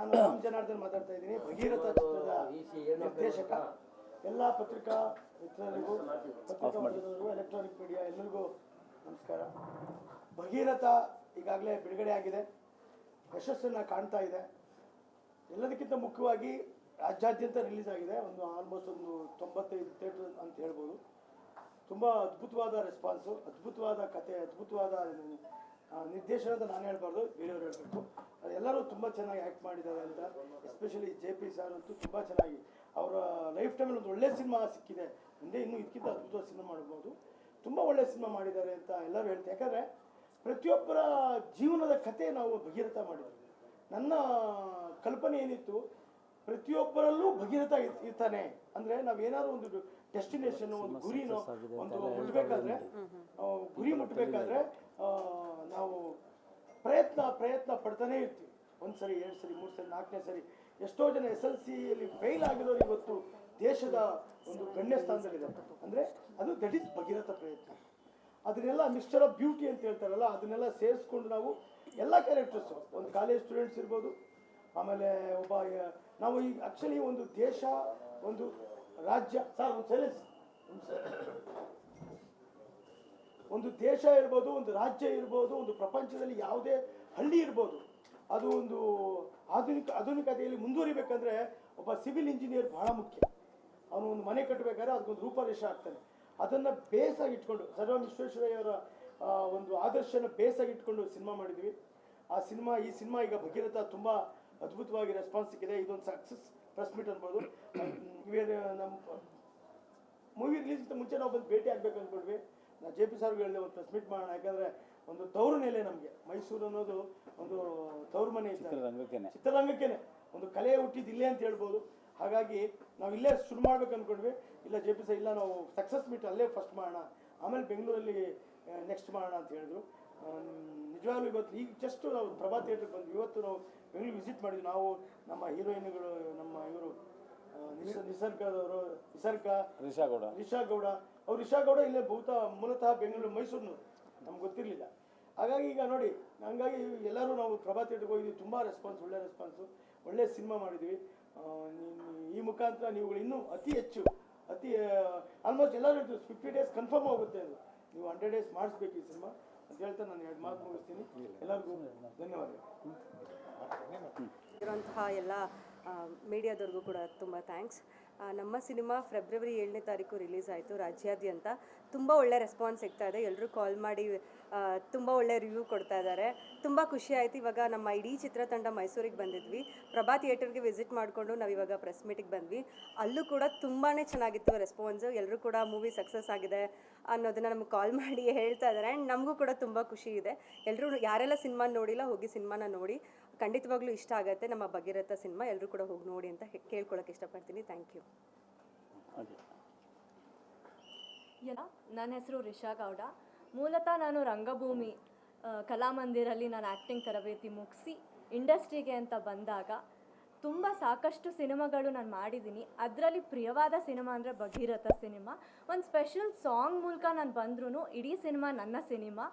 ನಾನು ರಾಮ್ ಜನಾರ್ದನ್ ಮಾತಾಡ್ತಾ ಇದ್ದೀನಿ. ಭಗೀರಥ ಚಿತ್ರದ ನಿರ್ದೇಶಕ. ಎಲ್ಲ ಪತ್ರಿಕಾ ಮಿತ್ರರಿಗೂ ಪತ್ರಿಕಾ ಎಲೆಕ್ಟ್ರಾನಿಕ್ ಮೀಡಿಯಾ ಎಲ್ಲರಿಗೂ ನಮಸ್ಕಾರ. ಭಗೀರಥ ಈಗಾಗಲೇ ಬಿಡುಗಡೆ ಆಗಿದೆ. ಯಶಸ್ಸನ್ನು ಕಾಣ್ತಾ ಇದೆ. ಎಲ್ಲದಕ್ಕಿಂತ ಮುಖ್ಯವಾಗಿ ರಾಜ್ಯಾದ್ಯಂತ ರಿಲೀಸ್ ಆಗಿದೆ. ಒಂದು ಆಲ್ಮೋಸ್ಟ್ ಒಂದು ತೊಂಬತ್ತೈದು ಥಿಯೇಟರ್ ಅಂತ ಹೇಳ್ಬೋದು. ತುಂಬ ಅದ್ಭುತವಾದ ರೆಸ್ಪಾನ್ಸು ಅದ್ಭುತವಾದ ಕತೆ ಅದ್ಭುತವಾದ ನಿರ್ದೇಶನ ಅಂತ ನಾನು ಹೇಳ್ಬಾರ್ದು, ಬೇರೆಯವ್ರು ಹೇಳಬೇಕು. ಎಲ್ಲರೂ ತುಂಬ ಚೆನ್ನಾಗಿ ಆ್ಯಕ್ಟ್ ಮಾಡಿದ್ದಾರೆ ಅಂತ ಎಸ್ಪೆಷಲಿ ಜೆ ಪಿ ಸರ್ ಅಂತೂ ತುಂಬ ಚೆನ್ನಾಗಿ. ಅವರ ಲೈಫ್ ಟೈಮಲ್ಲಿ ಒಂದು ಒಳ್ಳೆ ಸಿನಿಮಾ ಸಿಕ್ಕಿದೆ. ಮುಂದೆ ಇನ್ನೂ ಇದಕ್ಕಿಂತ ಅದ್ಭುತ ಸಿನಿಮಾ ಮಾಡ್ಬೋದು. ತುಂಬ ಒಳ್ಳೆ ಸಿನಿಮಾ ಮಾಡಿದ್ದಾರೆ ಅಂತ ಎಲ್ಲರೂ ಹೇಳ್ತಾರೆ. ಯಾಕಂದರೆ ಪ್ರತಿಯೊಬ್ಬರ ಜೀವನದ ಕತೆ ನಾವು ಭಗೀರಥ ಮಾಡಿದ್ವಿ. ನನ್ನ ಕಲ್ಪನೆ ಏನಿತ್ತು, ಪ್ರತಿಯೊಬ್ಬರಲ್ಲೂ ಭಗೀರಥ ಇರ್- ಇರ್ತಾನೆ. ಅಂದರೆ ನಾವೇನಾದ್ರೂ ಒಂದು ಡೆಸ್ಟಿನೇಷನ್ ಒಂದು ಗುರಿನೋ ಒಂದು ಮುಟ್ಟಬೇಕಾದ್ರೆ ಗುರಿ ಮುಟ್ಟಬೇಕಾದ್ರೆ ನಾವು ಪ್ರಯತ್ನ ಪ್ರಯತ್ನ ಪಡ್ತಾನೆ ಇರ್ತೀವಿ. ಒಂದು ಸರಿ ಎರಡು ಸರಿ ಮೂರು ಸರಿ ನಾಲ್ಕನೇ ಸರಿ ಎಷ್ಟೋ ಜನ ಎಸ್ ಎಲ್ ಸಿಯಲ್ಲಿ ಫೇಲ್ ಆಗಿರೋರು ಇವತ್ತು ದೇಶದ ಒಂದು ಗಣ್ಯ ಸ್ಥಾನದಲ್ಲಿದೆ. ಅಂದ್ರೆ ಅದು ದಟ್ ಇಸ್ ಭಗೀರಥ ಪ್ರಯತ್ನ. ಅದನ್ನೆಲ್ಲ ಮಿಸ್ಟರ್ ಆಫ್ ಬ್ಯೂಟಿ ಅಂತ ಹೇಳ್ತಾರಲ್ಲ ಅದನ್ನೆಲ್ಲ ಸೇರಿಸ್ಕೊಂಡು ನಾವು ಎಲ್ಲ ಕ್ಯಾರೆಕ್ಟರ್ಸು ಒಂದು ಕಾಲೇಜ್ ಸ್ಟೂಡೆಂಟ್ಸ್ ಇರ್ಬೋದು ಆಮೇಲೆ ಒಬ್ಬ ನಾವು ಈಗ ಆಕ್ಚುಲಿ ಒಂದು ದೇಶ ಒಂದು ರಾಜ್ಯ, ಸರ್, ಒಂದು ಸರಿ ಒಂದು ದೇಶ ಇರ್ಬೋದು, ಒಂದು ರಾಜ್ಯ ಇರ್ಬೋದು, ಒಂದು ಪ್ರಪಂಚದಲ್ಲಿ ಯಾವುದೇ ಹಳ್ಳಿ ಇರ್ಬೋದು, ಅದು ಒಂದು ಆಧುನಿಕ, ಆಧುನಿಕತೆಯಲ್ಲಿ ಮುಂದುವರಿಬೇಕಂದ್ರೆ ಒಬ್ಬ ಸಿವಿಲ್ ಇಂಜಿನಿಯರ್ ಬಹಳ ಮುಖ್ಯ. ಅವನು ಒಂದು ಮನೆ ಕಟ್ಟಬೇಕಾದ್ರೆ ಅದಕ್ಕೊಂದು ರೂಪರೇಷ ಆಗ್ತಾನೆ. ಅದನ್ನು ಬೇಸಾಗಿ ಇಟ್ಕೊಂಡು, ಸರ್ವ ವಿಶ್ವೇಶ್ವರಯ್ಯವರ ಅವರ ಒಂದು ಆದರ್ಶನ ಬೇಸಾಗಿ ಇಟ್ಕೊಂಡು ಸಿನಿಮಾ ಮಾಡಿದ್ವಿ. ಆ ಸಿನಿಮಾ, ಈ ಸಿನಿಮಾ ಈಗ ಭಗೀರಥ ತುಂಬ ಅದ್ಭುತವಾಗಿ ರೆಸ್ಪಾನ್ಸ್ ಸಿಕ್ಕಿದೆ. ಇದೊಂದು ಸಕ್ಸಸ್ ಪ್ರೆಸ್ ಮೀಟ್ ಅನ್ಬೋದು. ಇವೇನು ನಮ್ಮ ಮೂವಿ ರಿಲೀಸ್ಗಿಂತ ಮುಂಚೆ ನಾವು ಬಂದು ಭೇಟಿ ಆಗಬೇಕು ಅಂದ್ಕೊಂಡ್ವಿ ನಾ ಜೆ ಪಿ ಸರ್ಗೆ ಹೇಳಿದೆ ಒಂದು ಪ್ರೆಸ್ ಮೀಟ್ ಮಾಡೋಣ ಯಾಕಂದ್ರೆ ಒಂದು ತವರು ನೆಲೆ ನಮಗೆ. ಮೈಸೂರು ಅನ್ನೋದು ಒಂದು ತವರು ಮನೆ. ಚಿತ್ರರಂಗಕ್ಕೇನೆ. ಚಿತ್ರರಂಗಕ್ಕೇನೆ. ಒಂದು ಕಲೆ ಹುಟ್ಟಿದ್ದು ಇಲ್ಲೇ ಅಂತ ಹೇಳ್ಬೋದು. ಹಾಗಾಗಿ ನಾವು ಇಲ್ಲೇ ಶುರು ಮಾಡ್ಬೇಕು ಅಂದ್ಕೊಂಡ್ವಿ ಇಲ್ಲ ಜೆ ಪಿ ಸರ್ ಇಲ್ಲ ನಾವು ಸಕ್ಸಸ್ ಮೀಟ್ ಅಲ್ಲೇ ಫಸ್ಟ್ ಮಾಡೋಣ. ಆಮೇಲೆ ಬೆಂಗಳೂರಲ್ಲಿ ನೆಕ್ಸ್ಟ್ ಮಾಡೋಣ ಅಂತ ಹೇಳಿದ್ರು. ನಿಜವಾಗ್ಲೂ ಇವತ್ತು ಈಗ ಜಸ್ಟ್ ನಾವು ಪ್ರಭಾ ಥಿಯೇಟರ್ ಬಂದ್ವಿ. ಇವತ್ತು ನಾವು ಬೆಂಗಳೂರು ವಿಸಿಟ್ ಮಾಡಿದ್ವಿ. ನಾವು ನಮ್ಮ ಹೀರೋಯಿನ್ಗಳು ನಮ್ಮ ಇವರು ನಿಸರ್ಗದವರು ನಿಸರ್ಗ ರಿಷಾ ಗೌಡ. ರಿಷಾ ಗೌಡ. ಅವ್ರು ರಿಷಾ ಗೌಡ ಇಲ್ಲೇ ಬಹುತ ಮೂಲತಃ ಬೆಂಗಳೂರು ಮೈಸೂರು ನಮ್ಗೆ ಗೊತ್ತಿರಲಿಲ್ಲ. ಹಾಗಾಗಿ ಈಗ ನೋಡಿ ಹಂಗಾಗಿ ಎಲ್ಲರೂ ನಾವು ಪ್ರಭಾ ಥಿಯೇಟ್ರಿಗೆ ಹೋಗಿದ್ವಿ. ತುಂಬ ರೆಸ್ಪಾನ್ಸ್ ಒಳ್ಳೆ ರೆಸ್ಪಾನ್ಸು ಒಳ್ಳೆ ಸಿನಿಮಾ ಮಾಡಿದ್ವಿ. ಈ ಮುಖಾಂತರ ನೀವುಗಳು ಇನ್ನೂ ಅತಿ ಹೆಚ್ಚು ಅತಿ ಆಲ್ಮೋಸ್ಟ್ ಎಲ್ಲರೂ ಫಿಫ್ಟಿ ಡೇಸ್ ಕನ್ಫರ್ಮ್ ಆಗುತ್ತೆ ಅದು. ನೀವು ಹಂಡ್ರೆಡ್ ಡೇಸ್ ಮಾಡಿಸ್ಬೇಕು ಈ ಸಿನಿಮಾ ಅಂತ ಹೇಳ್ತಾ ನಾನು ಎರಡು ಮಾತು ಮುಗಿಸ್ತೀನಿ. ಎಲ್ಲರಿಗೂ ಧನ್ಯವಾದಗಳು. ಇರುವಂತಹ ಎಲ್ಲ ಮೀಡಿಯಾದವ್ರಿಗೂ ಕೂಡ ತುಂಬ ಥ್ಯಾಂಕ್ಸ್ ನಮ್ಮ ಸಿನಿಮಾ ಫೆಬ್ರವರಿ ಏಳನೇ ತಾರೀಕು ರಿಲೀಸ್ ಆಯಿತು ರಾಜ್ಯಾದ್ಯಂತ. ತುಂಬ ಒಳ್ಳೆ ರೆಸ್ಪಾನ್ಸ್ ಸಿಗ್ತಾ ಇದೆ. ಎಲ್ಲರೂ ಕಾಲ್ ಮಾಡಿ ತುಂಬ ಒಳ್ಳೆ ರಿವ್ಯೂ ಕೊಡ್ತಾ ಇದ್ದಾರೆ. ತುಂಬ ಖುಷಿ ಆಯಿತು. ಇವಾಗ ನಮ್ಮ ಇಡೀ ಚಿತ್ರತಂಡ ಮೈಸೂರಿಗೆ ಬಂದಿದ್ವಿ. ಪ್ರಭಾ ಥಿಯೇಟರ್ಗೆ ವಿಸಿಟ್ ಮಾಡಿಕೊಂಡು ನಾವು ಇವಾಗ ಪ್ರೆಸ್ ಮೀಟಿಗೆ ಬಂದ್ವಿ. ಅಲ್ಲೂ ಕೂಡ ತುಂಬಾ ಚೆನ್ನಾಗಿತ್ತು ರೆಸ್ಪಾನ್ಸು ಎಲ್ಲರೂ ಕೂಡ ಮೂವಿ ಸಕ್ಸಸ್ ಆಗಿದೆ. ಅನ್ನೋದನ್ನ ನಮ್ಗೆ ಕಾಲ್ ಮಾಡಿ ಹೇಳ್ತಾ ಇದ್ದಾರೆ ಆ್ಯಂಡ್ ನಮಗೂ ಕೂಡ ತುಂಬ ಖುಷಿ ಇದೆ. ಎಲ್ಲರೂ ಯಾರೆಲ್ಲ ಸಿನಿಮಾ ನೋಡಿಲ್ಲ ಹೋಗಿ ಸಿನಿಮಾನ ನೋಡಿ. ಖಂಡಿತವಾಗ್ಲೂ ಇಷ್ಟ ಆಗುತ್ತೆ ನಮ್ಮ ಭಗೀರಥ ಸಿನಿಮಾ. ಎಲ್ಲರೂ ಕೂಡ ಹೋಗಿ ನೋಡಿ ಅಂತ ಕೇಳ್ಕೊಳಕ್ಕೆ ಇಷ್ಟಪಡ್ತೀನಿ. ಥ್ಯಾಂಕ್ ಯು ಎಲ್ಲ ನನ್ನ ಹೆಸರು ರಿಷಾ ಗೌಡ. ಮೂಲತಃ ನಾನು ರಂಗಭೂಮಿ ಕಲಾಮಂದಿರಲ್ಲಿ ನಾನು ಆ್ಯಕ್ಟಿಂಗ್ ತರಬೇತಿ ಮುಗಿಸಿ ಇಂಡಸ್ಟ್ರಿಗೆ ಅಂತ ಬಂದಾಗ ತುಂಬ ಸಾಕಷ್ಟು ಸಿನಿಮಾಗಳು ನಾನು ಮಾಡಿದ್ದೀನಿ. ಅದರಲ್ಲಿ ಪ್ರಿಯವಾದ ಸಿನಿಮಾ ಅಂದರೆ ಭಗೀರಥ ಸಿನಿಮಾ. ಒಂದು ಸ್ಪೆಷಲ್ ಸಾಂಗ್ ಮೂಲಕ ನಾನು ಬಂದ್ರೂ ಇಡೀ ಸಿನಿಮಾ ನನ್ನ ಸಿನಿಮಾ.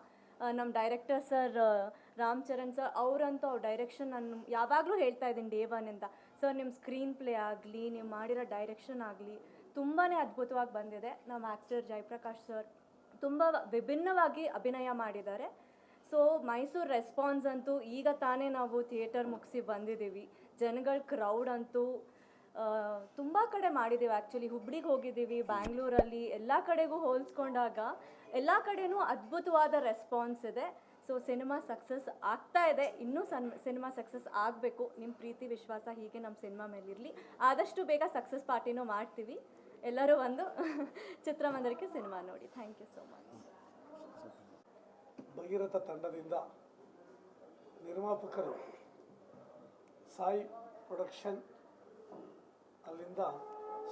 ನಮ್ಮ director sir Ram Charan sir ಅವರಂತೂ ಅವ್ರ ಡೈರೆಕ್ಷನ್ ನಾನು ಯಾವಾಗಲೂ ಹೇಳ್ತಾ ಇದ್ದೀನಿ ಡೇ ಅಂತ ಸರ್ ನಿಮ್ಮ ಸ್ಕ್ರೀನ್ ಪ್ಲೇ ಆಗಲಿ, ನೀವು ಮಾಡಿರೋ ಡೈರೆಕ್ಷನ್ ಆಗಲಿ ತುಂಬಾ ಅದ್ಭುತವಾಗಿ ಬಂದಿದೆ. ನಮ್ಮ ಆ್ಯಕ್ಟರ್ ಜಯಪ್ರಕಾಶ್ ಸರ್ ತುಂಬ ವಿಭಿನ್ನವಾಗಿ ಅಭಿನಯ ಮಾಡಿದ್ದಾರೆ. ಸೊ ಮೈಸೂರು ರೆಸ್ಪಾನ್ಸ್ ಅಂತೂ ಈಗ ತಾನೇ ನಾವು ಥಿಯೇಟರ್ ಮುಗಿಸಿ ಬಂದಿದ್ದೀವಿ. ಜನಗಳ ಕ್ರೌಡ್ ಅಂತೂ ತುಂಬ ಕಡೆ ಮಾಡಿದ್ದೀವಿ ಆ್ಯಕ್ಚುಲಿ ಹುಬ್ಳಿಗೆ ಹೋಗಿದ್ದೀವಿ ಬ್ಯಾಂಗ್ಳೂರಲ್ಲಿ ಎಲ್ಲ ಕಡೆಗೂ ಹೋಲಿಸ್ಕೊಂಡಾಗ ಎಲ್ಲ ಕಡೆನೂ ಅದ್ಭುತವಾದ ರೆಸ್ಪಾನ್ಸ್ ಇದೆ. ಸೊ ಸಿನಿಮಾ ಸಕ್ಸಸ್ ಆಗ್ತಾ ಇದೆ. ಇನ್ನೂ ಸನ್ ಸಿನಿಮಾ ಸಕ್ಸಸ್ ಆಗಬೇಕು. ನಿಮ್ಮ ಪ್ರೀತಿ, ವಿಶ್ವಾಸ ಹೀಗೆ ನಮ್ಮ ಸಿನಿಮಾ ಮೇಲಿರಲಿ. ಆದಷ್ಟು ಬೇಗ ಸಕ್ಸಸ್ ಪಾರ್ಟಿನೂ ಮಾಡ್ತೀವಿ. ಎಲ್ಲರೂ ಒಂದು ಚಿತ್ರಮಂದಿರಕ್ಕೆ ಸಿನಿಮಾ ನೋಡಿ. Thank you so much Bhagiratha ತಂಡದಿಂದ ನಿರ್ಮಾಪಕರು ಸಾಯಿ ಪ್ರೊಡಕ್ಷನ್ ಅಲ್ಲಿಂದ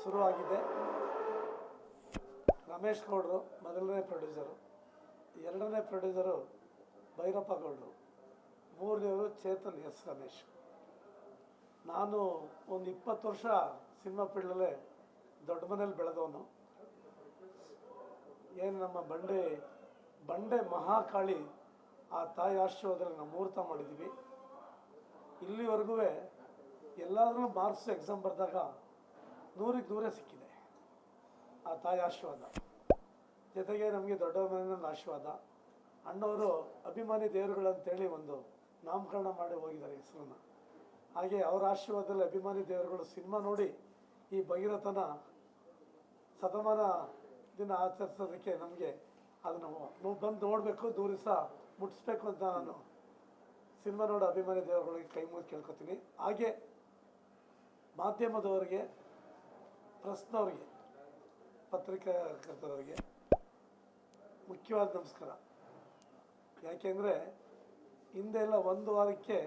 ಶುರುವಾಗಿದೆ. ರಮೇಶ್ ಗೌಡರು ಮೊದಲನೇ ಪ್ರೊಡ್ಯೂಸರು ಎರಡನೇ ಪ್ರೊಡ್ಯೂಸರು ಭೈರಪ್ಪ ಗೌಡರು. ಮೂರನೇವರು ಚೇತನ್ ಎಸ್ ರಮೇಶ್. ನಾನು ಒಂದು ಇಪ್ಪತ್ತು ವರ್ಷ ಸಿನಿಮಾ ಫೀಲ್ಡಲ್ಲೇ ದೊಡ್ಡ ಮನೇಲಿ ಬೆಳೆದವನು. ಏನು ನಮ್ಮ ಬಂಡೆ ಬಂಡೆ ಮಹಾಕಾಳಿ ಆ ತಾಯಿ ಆಶೀರ್ವಾದದಲ್ಲಿ ನಾವು ಮುಹೂರ್ತ ಮಾಡಿದ್ದೀವಿ ಇಲ್ಲಿವರೆಗೂ ಎಲ್ಲಾದ್ರೂ ಮಾರ್ಕ್ಸ್ ಎಕ್ಸಾಮ್ ಬರೆದಾಗ ನೂರಿಗೆ ನೂರೇ ಸಿಕ್ಕಿದೆ ಆ ತಾಯಿ ಆಶೀರ್ವಾದ. ಜೊತೆಗೆ ನಮಗೆ ದೊಡ್ಡವನ ಆಶೀರ್ವಾದ. ಅಣ್ಣವರು ಅಭಿಮಾನಿ ದೇವರುಗಳು ಅಂತೇಳಿ ಒಂದು ನಾಮಕರಣ ಮಾಡಿ ಹೋಗಿದ್ದಾರೆ ಹೆಸರನ್ನ. ಹಾಗೆ ಅವರ ಆಶೀರ್ವಾದದಲ್ಲಿ ಅಭಿಮಾನಿ ದೇವರುಗಳು ಸಿನಿಮಾ ನೋಡಿ ಈ ಭಗೀರಥನ ಶತಮಾನ ದಿನ ಆಚರಿಸೋದಕ್ಕೆ ನಮಗೆ ಅದನ್ನು ಬಂದು ನೋಡಬೇಕು, ದೂರಿಸ ಮುಟ್ಟಿಸ್ಬೇಕು ಅಂತ ನಾನು ಸಿನಿಮಾ ನೋಡೋ ಅಭಿಮಾನಿ ದೇವರುಗಳಿಗೆ ಕೈ ಮುಗಿದು ಕೇಳ್ಕೊತೀನಿ. ಹಾಗೆ ಮಾಧ್ಯಮದವರಿಗೆ, ಪ್ರಶ್ನವ್ರಿಗೆ ಪತ್ರಿಕಾಕರ್ತರವರಿಗೆ ಮುಖ್ಯವಾದ ನಮಸ್ಕಾರ. ಯಾಕೆಂದರೆ ಹಿಂದೆಲ್ಲ ಒಂದು ವಾರಕ್ಕೆ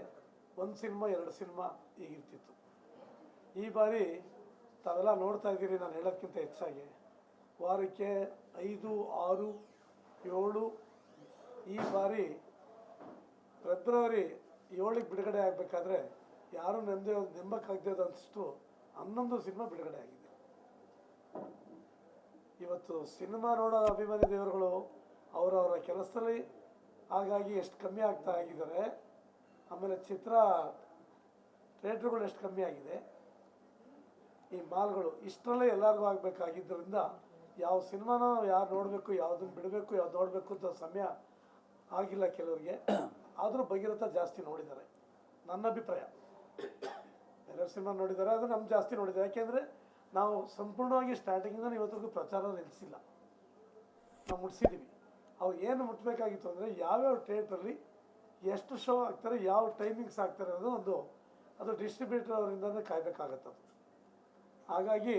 ಒಂದು ಸಿನಿಮಾ, ಎರಡು ಸಿನಿಮಾ ಹೀಗಿರ್ತಿತ್ತು ಈ ಬಾರಿ ತಾವೆಲ್ಲ ನೋಡ್ತಾ ಇದ್ದೀರಿ ನಾನು ಹೇಳೋಕ್ಕಿಂತ ಹೆಚ್ಚಾಗಿ. ವಾರಕ್ಕೆ ಐದು, ಆರು, ಏಳು ಈ ಬಾರಿ ಫೆಬ್ರವರಿ ಏಳಿಗೆ ಬಿಡುಗಡೆ ಆಗಬೇಕಾದ್ರೆ ಯಾರೂ ನೆಮ್ಮದಿ ಅಂತಷ್ಟು ಹನ್ನೊಂದು ಸಿನಿಮಾ ಬಿಡುಗಡೆ ಆಗಿದೆ. ಇವತ್ತು ಸಿನಿಮಾ ನೋಡೋ ಅಭಿಮಾನಿ ದೇವರುಗಳು ಅವರವರ ಕೆಲಸದಲ್ಲಿ ಹಾಗಾಗಿ ಎಷ್ಟು ಕಮ್ಮಿ ಆಗ್ತಾ ಆಗಿದ್ದಾರೆ. ಆಮೇಲೆ ಚಿತ್ರ ಥಿಯೇಟ್ರುಗಳು ಎಷ್ಟು ಕಮ್ಮಿ ಆಗಿದೆ. ಈ ಮಾಲ್ಗಳು ಇಷ್ಟರಲ್ಲೇ ಎಲ್ಲರಿಗೂ ಆಗಬೇಕಾಗಿದ್ದರಿಂದ ಯಾವ ಸಿನಿಮಾನ ಯಾರು ನೋಡಬೇಕು, ಯಾವುದನ್ನು ಬಿಡಬೇಕು, ಯಾವ್ದು ನೋಡಬೇಕು ಅಂತ ಸಮಯ ಆಗಿಲ್ಲ ಕೆಲವರಿಗೆ. ಆದರೂ ಭಗೀರಥ ಜಾಸ್ತಿ ನೋಡಿದ್ದಾರೆ. ನನ್ನ ಅಭಿಪ್ರಾಯ. ಎಲ್ಲರೂ ಸಿನಿಮಾ ನೋಡಿದ್ದಾರೆ ಅದು ನಮ್ಮ ಜಾಸ್ತಿ ನೋಡಿದ್ದಾರೆ. ಯಾಕೆಂದರೆ ನಾವು ಸಂಪೂರ್ಣವಾಗಿ ಸ್ಟಾರ್ಟಿಂಗಿಂದ ಇವತ್ತಿಗೂ ಪ್ರಚಾರ ನಿಲ್ಲಿಸಿಲ್ಲ ನಾವು ಮುಟ್ಸಿದ್ದೀವಿ. ಅವು ಏನು ಮುಟ್ಟಬೇಕಾಗಿತ್ತು ಅಂದರೆ ಯಾವ್ಯಾವ ಥಿಯೇಟ್ರಲ್ಲಿ ಎಷ್ಟು ಶೋ ಆಗ್ತಾರೆ, ಯಾವ ಟೈಮಿಂಗ್ಸ್ ಆಗ್ತಾರೆ ಅನ್ನೋದು ಒಂದು ಅದು ಡಿಸ್ಟ್ರಿಬ್ಯೂಟರ್ ಅವರಿಂದನೇ ಕಾಯಬೇಕಾಗತ್ತೆ ಅದು. ಹಾಗಾಗಿ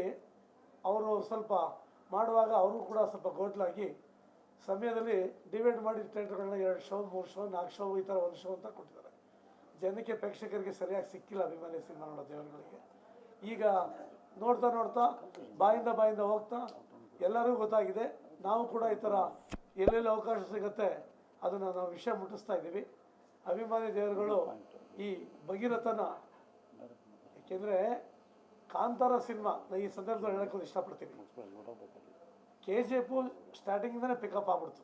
ಅವರು ಸ್ವಲ್ಪ ಮಾಡುವಾಗ ಅವರು ಕೂಡ ಸ್ವಲ್ಪ ಗೋಟ್ಲಾಗಿ ಸಮಯದಲ್ಲಿ ಡಿವೈಡ್ ಮಾಡಿ ಥಿಯೇಟರ್ಗಳನ್ನ ಎರಡು ಶೋ, ಮೂರು ಶೋ, ನಾಲ್ಕು ಶೋ, ಈ ಥರ ಒಂದು ಶೋ ಅಂತ ಕೊಟ್ಟಿದ್ದಾರೆ. ಜನಕ್ಕೆ ಪ್ರೇಕ್ಷಕರಿಗೆ ಸರಿಯಾಗಿ ಸಿಕ್ಕಿಲ್ಲ ಅಭಿಮಾನಿ ಸಿನಿಮಾ ನೋಡೋ ದೇವರುಗಳಿಗೆ. ಈಗ ನೋಡ್ತಾ ನೋಡ್ತಾ, ಬಾಯಿಂದ ಬಾಯಿಂದ ಹೋಗ್ತಾ, ಎಲ್ಲರಿಗೂ ಗೊತ್ತಾಗಿದೆ, ನಾವು ಕೂಡ ಈ ಥರ ಎಲ್ಲೆಲ್ಲಿ ಅವಕಾಶ ಸಿಗುತ್ತೆ ಅದನ್ನು ನಾವು ವಿಷಯ ಮುಟ್ಟಿಸ್ತಾ ಇದ್ದೀವಿ. ಅಭಿಮಾನಿ ದೇವರುಗಳು ಈ ಭಗೀರಥನ, ಏಕೆಂದರೆ ಕಾಂತಾರ ಸಿನಿಮಾ ಈ ಸಂದರ್ಭದಲ್ಲಿ ಹೇಳೋಕ್ಕೆ ಇಷ್ಟಪಡ್ತೀನಿ. ಕೆ ಜಿ ಎಫು ಸ್ಟಾರ್ಟಿಂಗಿಂದನೇ ಪಿಕಪ್ ಆಗ್ಬಿಡ್ತು.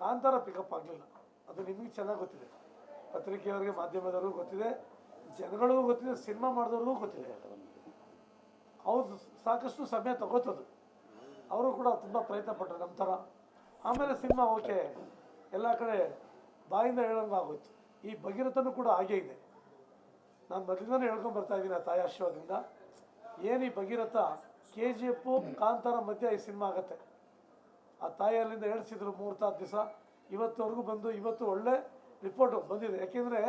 ಕಾಂತಾರ ಪಿಕಪ್ ಆಗಲಿಲ್ಲ. ಅದು ನಿಮಗೆ ಚೆನ್ನಾಗಿ ಗೊತ್ತಿದೆ. ಪತ್ರಿಕೆಯವರಿಗೆ, ಮಾಧ್ಯಮದವ್ರಿಗೂ ಗೊತ್ತಿದೆ. ಜನಗಳಿಗೂ ಗೊತ್ತಿದೆ, ಸಿನಿಮಾ ಮಾಡಿದವ್ರಿಗೂ ಗೊತ್ತಿದೆ. ಅವ್ರು ಸಾಕಷ್ಟು ಸಮಯ ತಗೋತದ್ದು. ಅವರು ಕೂಡ ತುಂಬ ಪ್ರಯತ್ನ ಪಟ್ಟರು ನಮ್ಮ ಥರ. ಆಮೇಲೆ ಸಿನಿಮಾ ಓಕೆ, ಎಲ್ಲ ಕಡೆ ಬಾಯಿಂದ ಹೇಳೋಂಗೆ ಆಗೋಯ್ತು. ಈ ಭಗೀರಥನೂ ಕೂಡ ಹಾಗೇ ಇದೆ. ನಾನು ಮೊದಲಿಂದನೇ ಹೇಳ್ಕೊಂಡು ಬರ್ತಾ ಇದ್ದೀನಿ ಆ ತಾಯಿ ಆಶೀರ್ವಾದದಿಂದ. ಏನು ಈ ಭಗೀರಥ? ಕೆ ಜಿ ಕಾಂತಾರ ಮಧ್ಯೆ ಈ ಸಿನಿಮಾ ಆಗತ್ತೆ. ಆ ತಾಯಿಯಲ್ಲಿಂದ ಹೇಳ್ಸಿದ್ರು ಮೂರು ತಾಸು ದಿವಸ. ಇವತ್ತವರೆಗೂ ಬಂದು ಇವತ್ತು ಒಳ್ಳೆ ರಿಪೋರ್ಟ್ ಬಂದಿದೆ. ಯಾಕೆಂದರೆ